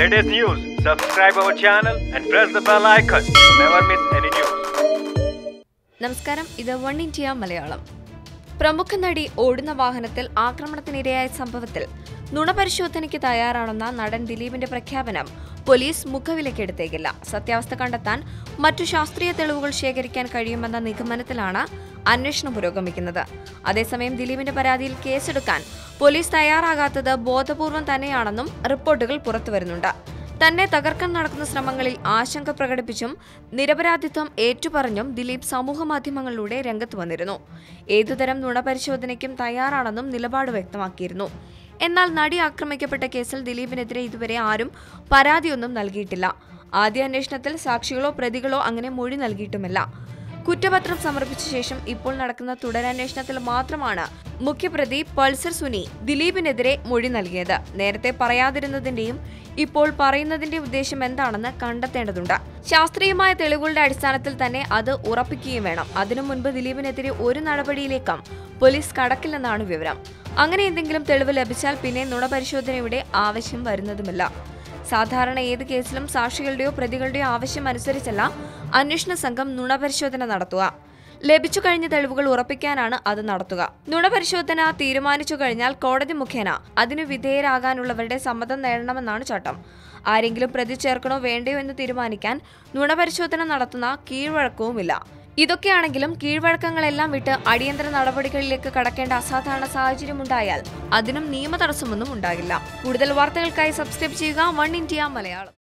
latest news, subscribe our channel and press the bell icon never miss any news. നമസ്കാരം ഇത് one India Malayalam പ്രമുഖ നടി ഓടുന്ന വാഹനത്തിൽ ആക്രമണത്തിനിരയായ സംഭവത്തിൽ നുണപരിശോധനയ്ക്ക് തയ്യാറാണെന്ന നടൻ ദിലീപിന്റെ പ്രഖ്യാപനം പോലീസ് മുഖവിലക്കെടുത്തേക്കില്ല സത്യാവസ്ഥ കണ്ടെത്താൻ മറ്റു ശാസ്ത്രീയ തെളിവുകൾ ശേഖരിക്കാൻ കഴിയുമെന്ന നിഗമനത്തിലാണ് അന്വേഷണം പുരോഗമിക്കുന്നത്. അതേസമയം ദിലീപിന്റെ പരാതിയിൽ കേസെടുക്കാൻ പോലീസ് തയ്യാറാകാത്തത് ബോധപൂർവം തന്നെയാണെന്നും റിപ്പോർട്ടുകൾ പുറത്തുവരുന്നുണ്ട്. തന്നെ തകർക്കാൻ നടക്കുന്ന ശ്രമങ്ങളിൽ ആശങ്ക പ്രകടിപ്പിച്ചും നിരപരാധിത്വം ഏറ്റുപറഞ്ഞും ദിലീപ് സമൂഹ മാധ്യമങ്ങളിലൂടെ രംഗത്ത് വന്നിരുന്നു. ഏതുതരം നുണപരിശോധനയ്ക്കും തയ്യാറാണെന്നും നിലപാട് വ്യക്തമാക്കിയിരുന്നു. എന്നാൽ നടി ആക്രമിക്കപ്പെട്ട കേസിൽ ദിലീപിനെതിരെ ഇതുവരെ ആരും പരാതിയൊന്നും നൽകിയിട്ടില്ല. ആദ്യ അന്വേഷണത്തിൽ സാക്ഷികളോ പ്രതികളോ അങ്ങനെ മൊഴി നൽകിയിട്ടുമില്ല. കുറ്റപത്രം സമർപ്പിച്ച ശേഷം ഇപ്പോൾ നടക്കുന്ന തുടരന്വേഷണത്തിൽ മാത്രമാണ് മുഖ്യപ്രതി പൾസർ സുനി ദിലീപിനെതിരെ മൊഴി നൽകിയത്. നേരത്തെ പറയാതിരുന്നതിന്റെയും ഇപ്പോൾ പറയുന്നതിന്റെ ഉദ്ദേശം എന്താണെന്ന് കണ്ടെത്തേണ്ടതുണ്ട്. ശാസ്ത്രീയമായ തെളിവുകളുടെ അടിസ്ഥാനത്തിൽ തന്നെ അത് ഉറപ്പിക്കുകയും വേണം. അതിനു മുൻപ് ദിലീപിനെതിരെ ഒരു നടപടിയിലേക്കും പോലീസ് കടക്കില്ലെന്നാണ് വിവരം. അങ്ങനെ എന്തെങ്കിലും തെളിവ് ലഭിച്ചാൽ പിന്നെ നുണപരിശോധനയുടെ ആവശ്യം വരുന്നതുമില്ല. സാധാരണ ഏത് കേസിലും സാക്ഷികളുടെയോ പ്രതികളുടെയോ ആവശ്യം അനുസരിച്ചല്ല അന്വേഷണ സംഘം നുണപരിശോധന നടത്തുക. ലഭിച്ചു കഴിഞ്ഞ തെളിവുകൾ ഉറപ്പിക്കാനാണ് അത് നടത്തുക. നുണപരിശോധന തീരുമാനിച്ചു കഴിഞ്ഞാൽ കോടതി മുഖേന അതിനു വിധേയരാകാനുള്ളവരുടെ സമ്മതം നേടണമെന്നാണ് ചട്ടം. ആരെങ്കിലും പ്രതി ചേർക്കണോ വേണ്ടയോ എന്ന് തീരുമാനിക്കാൻ നുണപരിശോധന നടത്തുന്ന കീഴ്വഴക്കവുമില്ല. ഇതൊക്കെയാണെങ്കിലും കീഴ്വഴക്കങ്ങളെല്ലാം വിട്ട് അടിയന്തര നടപടികളിലേക്ക് കടക്കേണ്ട അസാധാരണ സാഹചര്യമുണ്ടായാൽ അതിനും നിയമ തടസ്സമൊന്നും ഉണ്ടാകില്ല. കൂടുതൽ വാർത്തകൾക്കായി സബ്സ്ക്രൈബ് ചെയ്യുക. One India Malayalam.